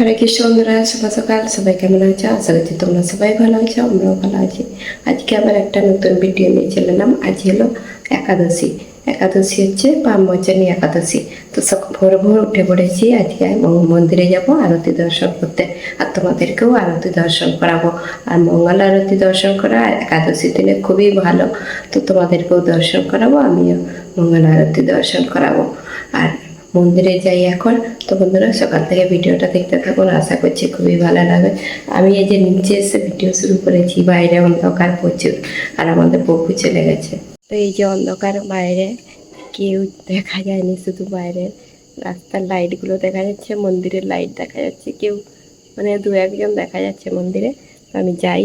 হরে কৃষ্ণ শুভ সকাল সবাই কেমন আছো আশা করছি তোমরা সবাই ভালো আছো আমরাও ভালো আছি আজকে আবার একটা নতুন ভিডিও নিয়ে চলে এলাম আজ হলো একাদশী একাদশী হচ্ছে পামোচনী একাদশী তো সক ভোর ভোর উঠে পড়েছি আজকে মন্দিরে যাব আরতি দর্শন করতে আর তোমাদেরকেও আরতি দর্শন করাবো আর মঙ্গল আরতি দর্শন করা একাদশী দিনে খুবই ভালো তো তোমাদেরকেও দর্শন করাবো আমিও মঙ্গল আরতি দর্শন করাবো আর মন্দিরে যাই এখন। তো বন্ধুরা, সকাল থেকে ভিডিওটা দেখতে থাকুন, আশা করছি খুবই ভালো লাগবে। আমি এই যে নিচে এসে ভিডিও শুরু করেছি, বাইরে অন্ধকার প্রচুর, আর আমাদের বকু চলে গেছে। তো এই যে অন্ধকার বাইরে, কেউ দেখা যায়নি, শুধু বাইরে। রাস্তার লাইটগুলো দেখা যাচ্ছে, মন্দিরের লাইট দেখা যাচ্ছে, কেউ মানে দু একজন দেখা যাচ্ছে মন্দিরে। আমি যাই।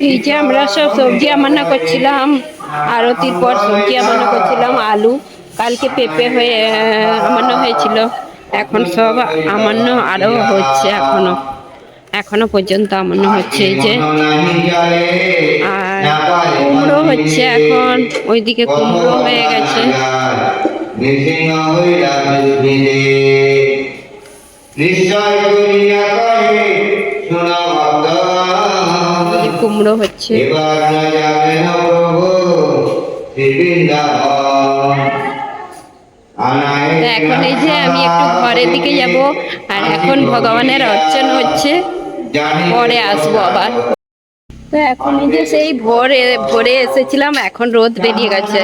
এই যে আমরা সব সবজি আমান্না করছিলাম আরতির পর সবজি আমান্না করছিলাম আলু। কালকে পেঁপে হয়ে আহ, আমান্য হয়েছিল। এখন সব আমান্য আরও হচ্ছে এখনও। এখনও পর্যন্ত আমান্য হচ্ছে যে আর কুমড়ো হচ্ছে এখন ওইদিকে কুমড়ো হয়ে গেছে। কুমড়ো হচ্ছে। এখন এই যে আমি একটু ঘরের দিকে যাব, আর এখন ভগবানের অর্চন হচ্ছে। পরে আসব আবার। তো এখন এই যে সেই ভোরে ভোরে এসেছিলাম এখন রোদ বেরিয়ে গেছে।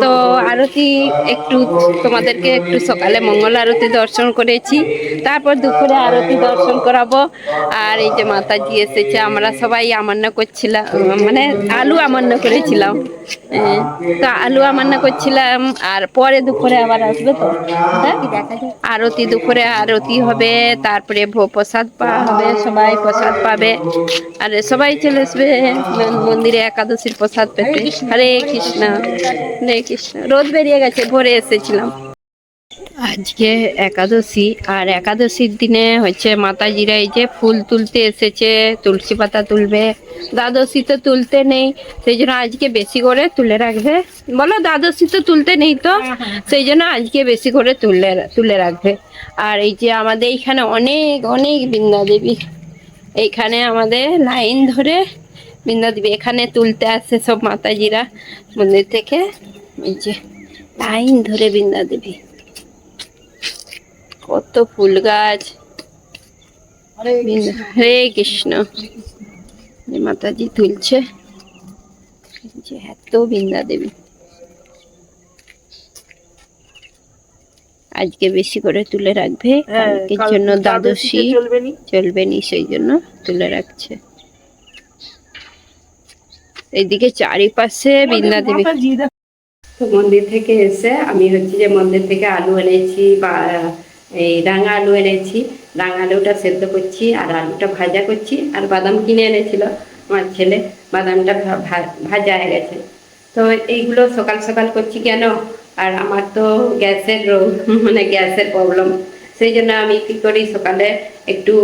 তো আরতি একটু তোমাদেরকে একটু সকালে মঙ্গল আরতি দর্শন করেছি। তারপর দুপুরে আরতি দর্শন করাবো। আর এই যে মাতাজি এসেছে আমরা সবাই আমান্য করছিলাম মানে আলু আমান্য করেছিলাম। আহ, তো আলু আমান্য করছিলাম আর পরে দুপুরে আবার আসবে তো। হ্যাঁ আরতি দুপুরে আরতি হবে তারপরে ভো- প্রসাদ পাওয়া হবে সবাই প্রসাদ পাবে। আর সবাই চলে আসবে। মন্দিরে একাদশীর প্রসাদ পেতে। হরে কৃষ্ণ। হরে কৃষ্ণ রোদ বেরিয়ে গেছে ভোরে এসেছিলাম। আজকে একাদশী আর একাদশীর দিনে হচ্ছে মাতাজিরা এই যে ফুল তুলতে এসেছে তুলসী পাতা তুলবে। দ্বাদশী তো তুলতে নেই সেই জন্য আজকে বেশি করে তুলে রাখবে। বলো দ্বাদশী তো তুলতে নেই তো? সেই জন্য আজকে বেশি করে তুলে তুলে রাখবে। আর এই যে আমাদের এইখানে অনেক অনেক বৃন্দা দেবী এইখানে আমাদের লাইন ধরে বৃন্দা দেবী এখানে তুলতে আসে সব মাতাজিরা মন্দির থেকে। এই যে লাইন ধরে বৃন্দা দেবী। কত ফুল গাছ। হরে কৃষ্ণ। মাতাজি তুলছে। যে এত বৃন্দা দেবী। আজকে বেশি করে তুলে রাখবে। কালকের জন্য দ্বাদশী চলবে নি সেই জন্য তুলে রাখছে। এইদিকে চারিপাশে বৃন্দা দেবী তো মন্দির থেকে এসে আমি হচ্ছে যে মন্দির থেকে আলু এনেছি বা এই রাঙা আলু এনেছি। রাঙা আলুটা সেদ্ধ করছি আর আলুটা ভাজা করছি। আর বাদাম কিনে এনেছিল আমার ছেলে। বাদামটা ভাজা হয়ে গেছে। তো এইগুলো সকাল সকাল করছি কেন? আর আমার তো গ্যাসের রোগ মানে গ্যাসের প্রবলেম। সেই জন্য আমি কী করি? সকালে একটু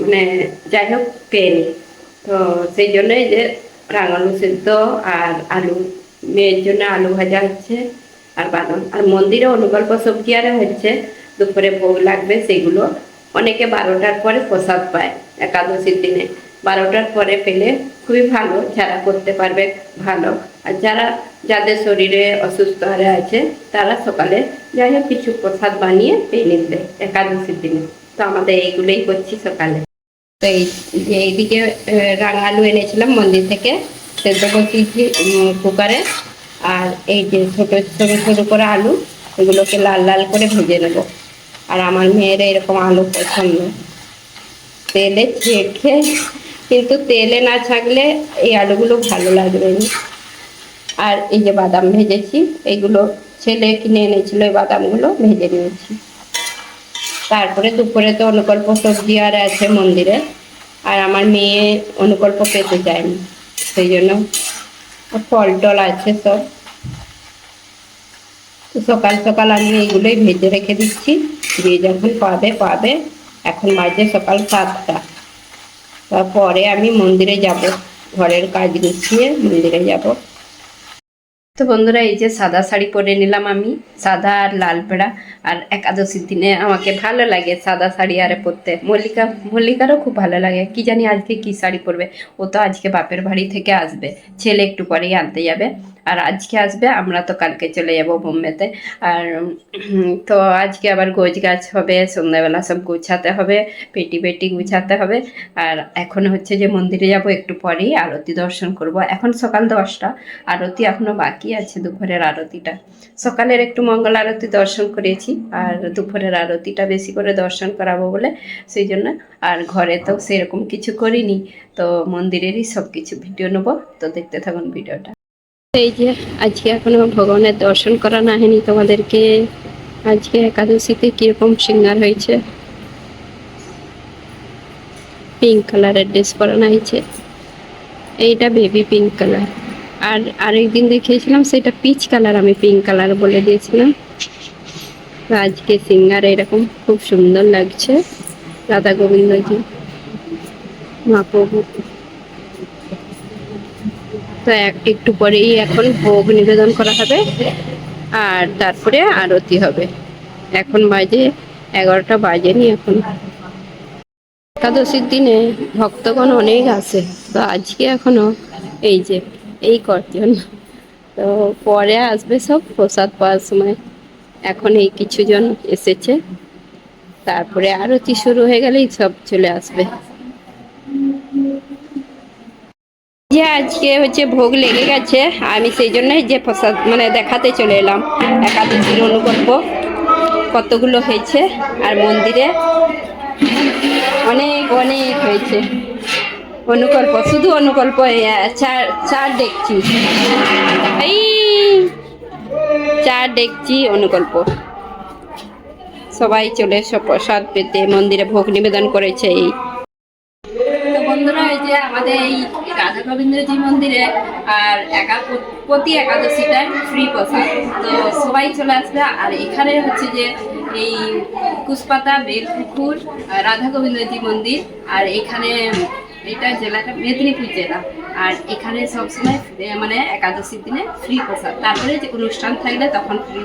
মানে যাই হোক পেয়ে নিই। তো সেই জন্যই যে রাঙালু সেদ্ধ আর আলু, মেয়ের জন্য আলু ভাজা হচ্ছে, আর বাদাম। আর মন্দিরে অনুকল্প সবজি আরে হচ্ছে, দুপুরে ভোগ লাগবে সেগুলো। অনেকে বারোটার পরে প্রসাদ পায় একাদশীর দিনে। বারোটার পরে পেলে খুবই ভালো, যারা করতে পারবে ভালো। আর যারা, যাদের শরীরে অসুস্থ হারে আছে, তারা সকালে যাই হোক কিছু প্রসাদ বানিয়ে পেয়ে নিতে একাদশীর দিনে। তো আমাদের এইগুলোই করছি সকালে। তো এই যে এইদিকে রাঙা আলু এনেছিলাম মন্দির থেকে সেদ্ধ উম, কুকারে আর এই যে ছোট ছোট ছোট করে আলু এগুলোকে লাল লাল করে ভেজে নেব। আর আমার মেয়ের এরকম আলু পছন্দ। তেলে ছেঁকে কিন্তু তেলে না ছাকলে এই আলুগুলো ভালো লাগবে না। আর এই যে বাদাম ভেজেছি এইগুলো ছেলে কিনে এনেছিল এই বাদামগুলো ভেজে নিয়েছি। তারপরে দুপুরে তো অনুকল্প সবজি আর আছে মন্দিরে। আর আমার মেয়ে অনুকল্প পেতে চায়নি, সেই জন্য ফল টল আছে সব। সকাল সকাল আমি এইগুলোই ভেজে রেখে দিচ্ছি যে যখন পাবে পাবে। এখন বাজে সকাল সাতটা। তারপরে আমি মন্দিরে যাব, ঘরের কাজ গুছিয়ে মন্দিরে যাব। তো বন্ধুরা, এই যে সাদা শাড়ি পরে নিলাম আমি, সাদা আর লাল পেড়া। আর একাদশীর দিনে আমাকে ভালো লাগে সাদা শাড়ি আরে পরতে। মল্লিকা, মল্লিকারও খুব ভালো লাগে। কি জানি আজকে কি শাড়ি পরবে? ও তো আজকে বাপের বাড়ি থেকে আসবে। ছেলে একটু পরেই আনতে যাবে। আর আজকে আসবে, আমরা তো কালকে চলে যাব বোম্বেতে। আর তো আজকে আবার গোছ গাছ হবে, সন্ধ্যাবেলা সব গুছাতে হবে, পেটি পেটি গুছাতে হবে। আর এখন হচ্ছে যে মন্দিরে যাব, একটু পরেই আরতি দর্শন করব। এখন সকাল দশটা, আরতি এখনও বাকি আছে দুপুরের আরতিটা। সকালের একটু মঙ্গল আরতি দর্শন করেছি, আর দুপুরের আরতিটা বেশি করে দর্শন করাবো বলে সেই জন্য। আর ঘরে তো সেরকম কিছু করিনি, তো মন্দিরেরই সব কিছু ভিডিও নেব। তো দেখতে থাকুন ভিডিওটা। এই যে আজকে এখনও ভগবানের দর্শন করা না হয়নি তোমাদেরকে। আজকে একাদশীতে কীরকম সিঙ্গার হয়েছে? পিঙ্ক কালারের ড্রেস পরানো হয়েছে। এইটা বেবি পিঙ্ক কালার আর আরেকদিন দেখিয়েছিলাম সেটা পিচ কালার আমি পিঙ্ক কালার বলে দিয়েছিলাম। আজকে সিঙ্গার এরকম খুব সুন্দর লাগছে। রাধা গোবিন্দজি মহাপ্রভু তো এক- একটু পরেই এখন ভোগ নিবেদন করা হবে। আর তারপরে আরতি হবে। এখন বাজে এগারোটা বাজেনি এখন। একাদশীর দিনে ভক্তগণ অনেক আসে তো আজকে এখনও এই যে, এই কজন তো পরে আসবে সব প্রসাদ পাওয়ার সময়। এখন এই কিছু জন এসেছে। তারপরে আরতি শুরু হয়ে গেলেই সব চলে আসবে। যে আজকে হচ্ছে ভোগ লেগে গেছে, আমি সেই জন্যই যে প্রসাদ মানে দেখাতে চলে এলাম। একাদশীর অনুকল্প কতগুলো হয়েছে আর মন্দিরে অনেক অনেক হয়েছে। অনুকল্প, শুধু অনুকল্প চার দেখছি। এই, চার দেখছি অনুকল্প। সবাই চলে এসো, প্রসাদ পেতে। মন্দিরে ভোগ নিবেদন করেছে এই। বন্ধুরা, এই যে আমাদের এই রাধা রবীন্দ্রজি মন্দিরে আর একা প্রতি একাদশীটায় ফ্রি প্রসাদ তো সবাই চলে আসবে। আর এখানে হচ্ছে যে এই কুশপাতা, বেলপুকুর রাধা গোবিন্দজি মন্দির, আর এখানে এটা জেলাটা মেদিনীপুর জেলা। আর এখানে সবসময় মানে একাদশীর দিনে ফ্রি প্রসাদ। তারপরে যে অনুষ্ঠান থাকলে তখন ফ্রি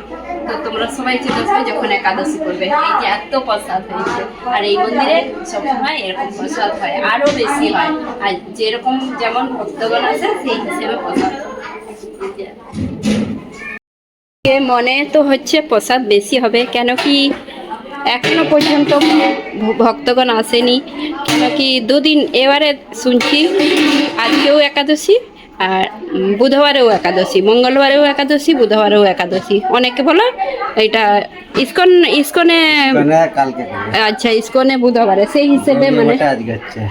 তো তোমরা সবাই চলে আসবে যখন একাদশী করবে। এই যে এত প্রসাদ হয়েছে। আর এই মন্দিরে সবসময় এরকম প্রসাদ হয় আরও বেশি হয়। আর যেরকম যেমন ভক্তগণ আছে, সেই হিসেবে প্রসাদ। মনে তো হচ্ছে প্রসাদ বেশি হবে। কেন কি এখনও পর্যন্ত ভক্তগণ আসেনি। কেন কি দুদিন এবারে শুনছি আজকেও একাদশী আর বুধবারেও একাদশী মঙ্গলবারেও একাদশী বুধবারেও একাদশী। অনেকে বলো এটা ইস্কন ইস্কনে। আচ্ছা ইস্কনে বুধবারে সেই হিসেবে মানে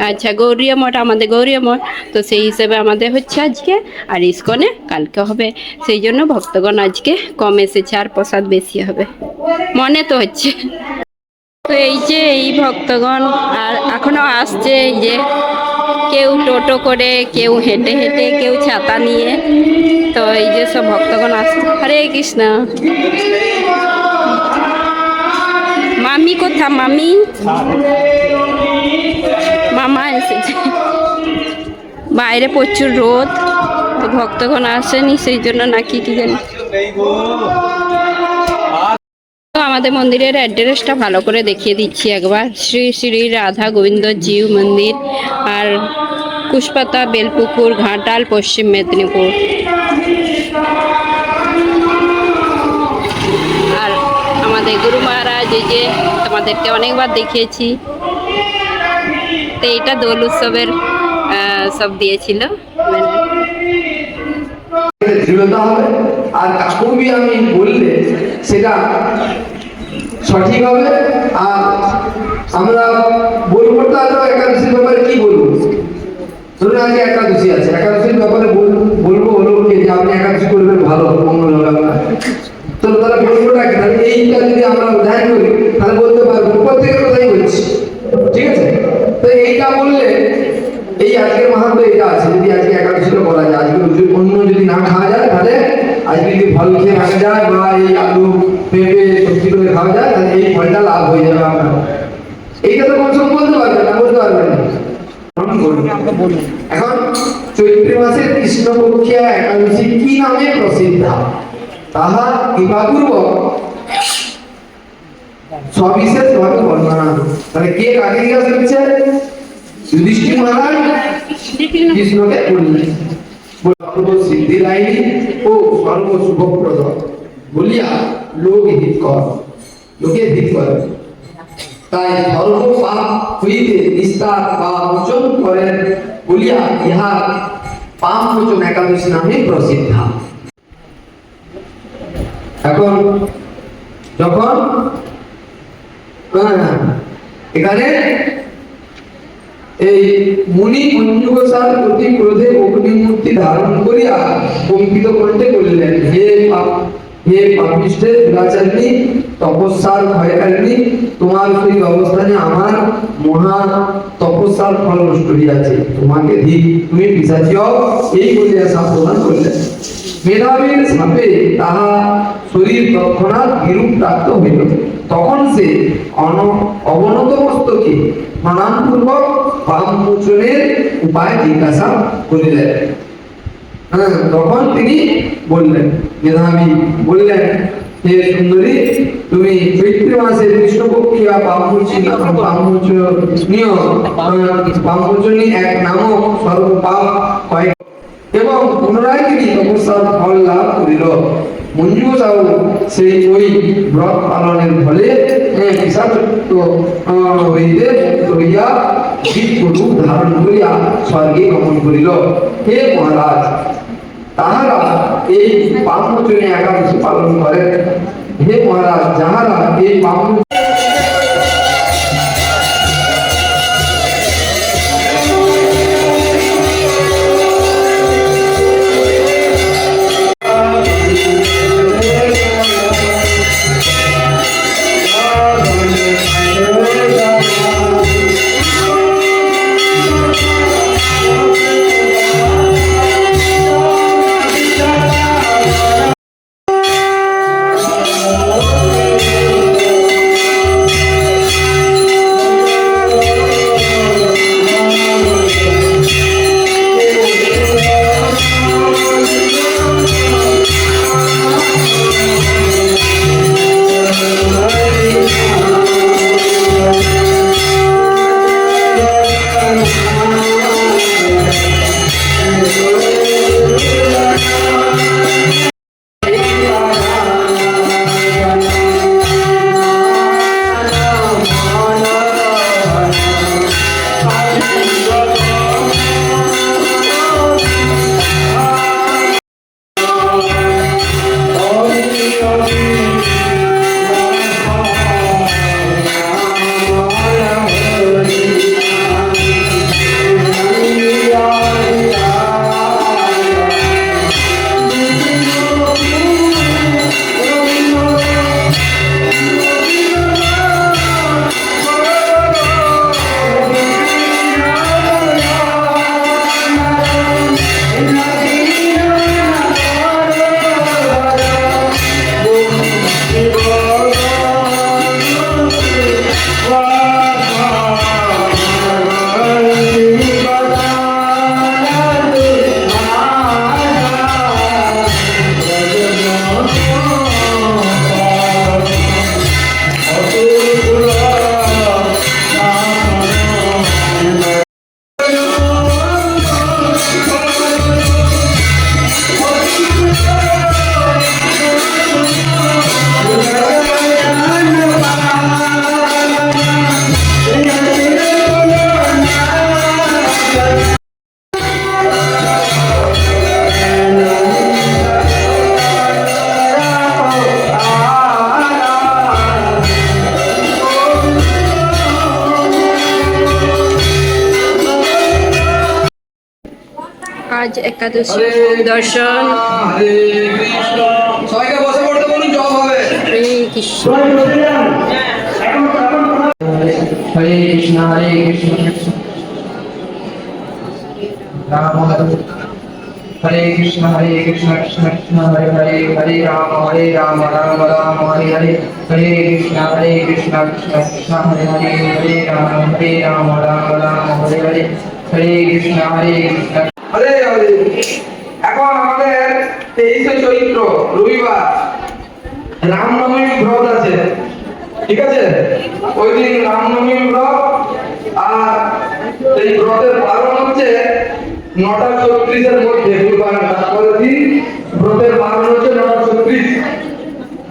আচ্ছা গৌরীয় মঠ আমাদের গৌরীয় মঠ তো সেই হিসেবে আমাদের হচ্ছে আজকে আর ইস্কনে কালকে হবে। সেই জন্য ভক্তগণ আজকে কম এসেছে আর প্রসাদ বেশি হবে। মনে তো হচ্ছে। তো এই যে এই ভক্তগণ, আর এখনও আসছে এই যে কেউ টোটো করে, কেউ হেঁটে হেঁটে, কেউ ছাতা নিয়ে। তো এই যে সব ভক্তগণ আসছে। হরে কৃষ্ণ। মামি কোথা মামি? মামা এসেছে। বাইরে প্রচুর রোদ। তো ভক্তগণ আসেনি, সেই জন্য নাকি কি জানি। আমাদের মন্দিরের অ্যাড্রেসটা ভালো করে দেখিয়ে দিচ্ছি একবার। শ্রী শ্রী রাধা গোবিন্দ জিউ মন্দির আর কুশপাতা বেলপুকুর ঘাটাল পশ্চিম মেদিনীপুর। আর আমাদের গুরু মহারাজ এই যে তোমাদেরকে অনেকবার দেখিয়েছি তো এইটা দোল উৎসবের সব দিয়েছিল। মানে দৃঢ়তা হবে। আর কাকুবি আমি বললে সেটা সঠিক হবে? আর আমরা বলব তা তো একাদশীর ব্যাপারে কি বলব? ধরুন আজকে একাদশী আছে। একাদশীর ব্যাপারে বল- বলব হলো যে আপনি একাদশী করবেন ভালো, মঙ্গল হবে আপনার। তো তাহলে বলবোটা কি তাহলে এইটা যদি আমরা অধ্যয়ন করি, তাহলে বলতে পারব, প্রত্যেকের কথাই বলছি। ঠিক আছে? তো এইটা বললে, এই আজকের মাহাত্ম এটা আছে। যদি আজকে একাদশীটা করা যায়, আজকে যদি অন্য যদি না খাওয়া যায়, তাহলে আজকে যদি ফল খেয়ে থাকা যায় বা এই আলু পেঁপে সবজি করে খাওয়া যায় লাভ হয়ে যাবে আপনার এইটা তো কম সম বলতে পারবেন না। বলতে পারবেন এখন চৈত্র মাসের কৃষ্ণপক্ষিয়া একাদশী কি নামে প্রসিদ্ধ? তাহা কৃপাপূর্বক সবিশেষ ভাবে বর্ণনা তাহলে কে কাকে জিজ্ঞাসা করছে? যুধিষ্ঠির মহারাজ কৃষ্ণকে বললেন। সর্ব সিদ্ধি লাইনি ও সর্ব শুভপ্রদ বলিয়া লোক হিত কর। লোকে হিত করে। তাই সর্ব পাপ হইতে নিস্তার বা মোচন করেন বলিয়া ইহা পাপ মোচন একাদশী নামে প্রসিদ্ধ। এখন যখন এখানে এই মুনি মঞ্জুগোসার প্রতি ক্রোধে অগ্নিমূর্তি ধারণ করিয়া কম্পিত কণ্ঠে বললেন, হে পাপ হে পাপিষ্ঠে দুরাচারিণী তপস্যার ভয়কারিণী, তোমার সেই অবস্থানে আমার মহা তপস্যার ফল নষ্ট হইয়াছে। তোমাকে ধিক তুমি পিসাচি হও, এই বলিয়া সাপ প্রদান করলেন। মেধাবীর সাপে তাহা শরীর তৎক্ষণাৎ বিরূপ প্রাপ্ত হইল। তখন সে অন- অবনত মস্তকে প্রণামপূর্বক পাম মোচনের উপায় জিজ্ঞাসা করিলেন। হ্যাঁ তখন তিনি বললেন, মেধাবী, বললেন, হে সুন্দরী, তুমি চৈত্র মাসে কৃষ্ণপক্ষিয়া পামোচনী পামোচনীয় পামোচনী এক নামক সর্বপাপ কয়েক এবং পুনরায় তিনি তপস্যার ফল লাভ করিল। মঞ্জু সাহু সেই ওই ব্রত পালনের ফলে বিষাক্ত হইতে মুক্ত হইয়া দিব্য রূপ ধারণ করিয়া স্বর্গে গমন করিল হে মহারাজ তাহারা এই পাপমোচনে একাদশী পালন করেন হে মহারাজ যাহারা এই পাপ একাদশী হরে দর্শন। হরে কৃষ্ণ। সবাইকে বসে পড়তে বলুন জব হবে। হরে কৃষ্ণ। হরে কৃষ্ণ হরে কৃষ্ণ। কৃষ্ণ রাম হরে হরে কৃষ্ণ হরে কৃষ্ণ কৃষ্ণ কৃষ্ণ হরে হরে হরে রাম হরে রাম রাম রাম হরে হরে। হরে কৃষ্ণ হরে কৃষ্ণ কৃষ্ণ কৃষ্ণ হরে হরে হরে রাম হরে রাম রাম রাম হরে হরে। হরে কৃষ্ণ হরে কৃষ্ণ। হরে এখন আমাদের তেইশে চৈত্র, রবিবার। রামনবমী ব্রত আছে। ঠিক আছে? ওই দিন রামনবমী ব্রত। আর এই ব্রতের পালন হচ্ছে নটা ছত্রিশের মধ্যে, বুধবার। তারপরে দিন ব্রতের পালন হচ্ছে নটা ছত্রিশ।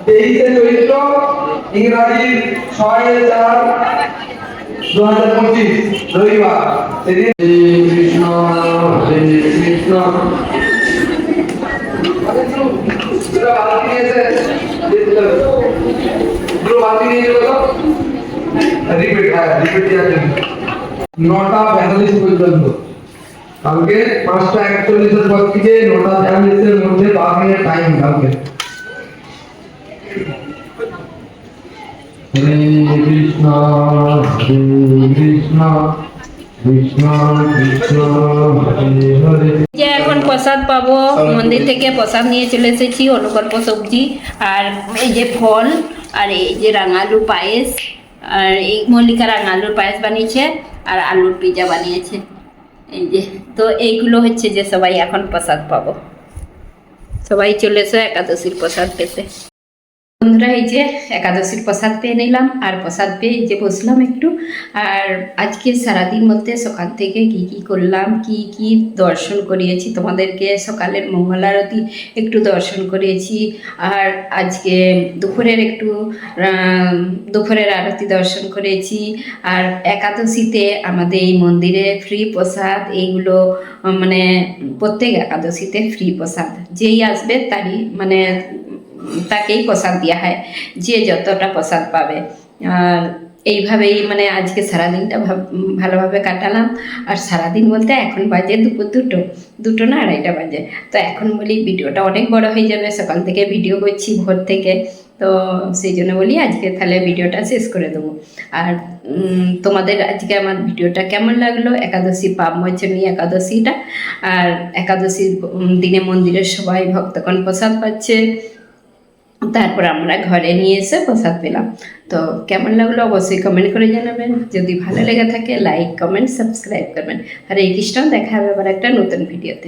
তেইশে চৈত্র, ইংরাজি ছয় চার, দু হাজার পঁচিশ, রবিবার। সেদিন কৃষ্ণ দুটো বালতি নিয়ে এসে দিয়ে দিতে হবে। দুটো বালতি নিয়ে যাব তো রিপিট হ্যাঁ রিপিট দেওয়ার জন্য নটা পঁয়তাল্লিশ পর্যন্ত কালকে পাঁচটা একচল্লিশের পর থেকে নটা পঁয়তাল্লিশের মধ্যে বারো মিনিট টাইম কালকে। হরে কৃষ্ণ হরে কৃষ্ণ যে এখন প্রসাদ পাবো মন্দির থেকে প্রসাদ নিয়ে চলে এসেছি অনুকল্প সবজি আর এই যে ফল আর এই যে রাঙালু পায়েস আর এই মল্লিকা রাঙালুর পায়েস বানিয়েছে আর আলুর পিজা বানিয়েছে। এই যে তো এইগুলো হচ্ছে যে সবাই এখন প্রসাদ পাবো। সবাই চলে এসো একাদশীর প্রসাদ পেতে। বন্ধুরা, এই যে একাদশীর প্রসাদ পেয়ে নিলাম আর প্রসাদ পেয়ে যে বসলাম একটু। আর আজকে সারাদিন মধ্যে সকাল থেকে কি কি করলাম, কি কি দর্শন করিয়েছি, তোমাদেরকে সকালের মঙ্গল আরতি একটু দর্শন করিয়েছি। আর আজকে দুপুরের একটু দুপুরের আরতি দর্শন করেছি। আর একাদশীতে আমাদের এই মন্দিরে ফ্রি প্রসাদ, এইগুলো মানে প্রত্যেক একাদশীতে ফ্রি প্রসাদ। যেই আসবে তারই মানে তাকেই প্রসাদ দেওয়া হয়, যে যতটা প্রসাদ পাবে। আর এইভাবেই মানে আজকে সারাদিনটা ভাব- ভালোভাবে কাটালাম। আর সারাদিন বলতে এখন বাজে দুপুর দুটো দুটো না আড়াইটা বাজে। তো এখন বলি ভিডিওটা অনেক বড় হয়ে যাবে, সকাল থেকে ভিডিও করছি ভোর থেকে। তো সেই জন্য বলি আজকে তাহলে ভিডিওটা শেষ করে দেবো। আর তোমাদের আজকে আমার ভিডিওটা কেমন লাগল? একাদশী পাপমোচনী একাদশীটা। আর একাদশীর দিনে মন্দিরের সবাই ভক্তগণ প্রসাদ পাচ্ছে। তারপর আমরা ঘরে নিয়ে এসে প্রসাদ পেলাম। তো কেমন লাগল অবশ্যই কমেন্ট করে জানাবেন। যদি ভালো লেগে থাকে লাইক কমেন্ট সাবস্ক্রাইব করবেন। আর এই কৃষ্ণ, দেখা হবে আবার একটা নতুন ভিডিওতে